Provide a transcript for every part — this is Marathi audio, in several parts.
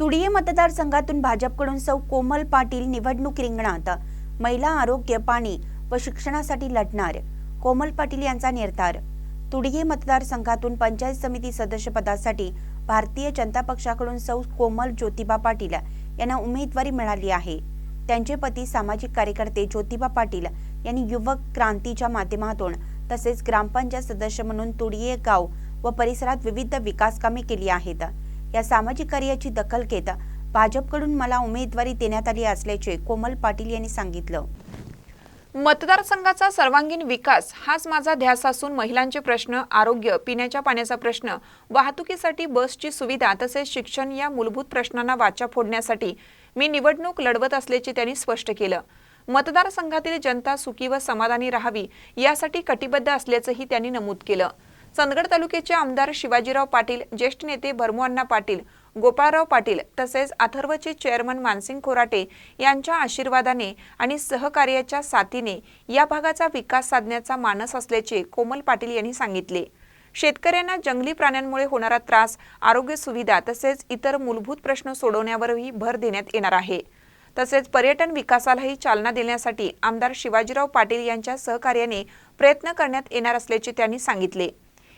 तुडिये मतदारसंघातून भाजपकडून सौ कोमल पाटील निवडणूक रिंगणात. महिला आरोग्य पाणी व शिक्षणासाठी लढणार. कोमल पाटील यांचा निर्धार. तुडिये मतदारसंघातून पंचायत समिती सदस्यपदासाठी भारतीय जनता पक्षाकडून सौ कोमल ज्योतिबा पाटील यांना उमेदवारी मिळाली आहे. त्यांचे पती सामाजिक कार्यकर्ते ज्योतिबा पाटील यांनी युवक क्रांतीच्या माध्यमातून तसेच ग्रामपंचायत सदस्य म्हणून तुडिये गाव व परिसरात विविध विकास कामे केली आहेत. या सामाजिक कार्याची दखल घेत भाजपकडून मला उमेदवारी देण्यात आली असल्याचे कोमल पाटील यांनी सांगितलं. मतदारसंघाचा सर्वांगीण विकास हाच माझा ध्यास असून महिलांचे प्रश्न आरोग्य पिण्याच्या पाण्याचा प्रश्न वाहतुकीसाठी बसची सुविधा तसेच शिक्षण या मूलभूत प्रश्नांना वाचा फोडण्यासाठी मी निवडणूक लढवत असल्याचे त्यांनी स्पष्ट केलं. मतदारसंघातील जनता सुखी व समाधानी राहावी यासाठी कटिबद्ध असल्याचंही त्यांनी नमूद केलं. चंदगड तालुक्याचे आमदार शिवाजीराव पाटील ज्येष्ठ नेते भरमुअण्णा पाटील गोपाळराव पाटील तसेच अथर्वचे चेअरमन मानसिंग खोराटे यांच्या आशीर्वादाने आणि सहकार्याच्या साथीने या भागाचा विकास साधण्याचा मानस असल्याचे कोमल पाटील यांनी सांगितले. शेतकऱ्यांना जंगली प्राण्यांमुळे होणारा त्रास आरोग्य सुविधा तसेच इतर मूलभूत प्रश्न सोडवण्यावरही भर देण्यात येणार आहे. तसेच पर्यटन विकासालाही चालना देण्यासाठी आमदार शिवाजीराव पाटील यांच्या सहकार्याने प्रयत्न करण्यात येणार असल्याचे त्यांनी सांगितले.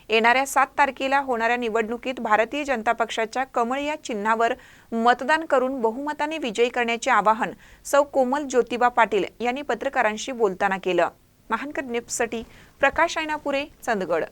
येणाऱ्या सात तारखेला होणाऱ्या निवडणुकीत भारतीय जनता पक्षाच्या कमळ या चिन्हावर मतदान करून बहुमताने विजयी करण्याचे आवाहन सौ कोमल ज्योतिबा पाटील यांनी पत्रकारांशी बोलताना केलं. महानकर न्यूजसाठी प्रकाश ऐनापुरे चंदगड.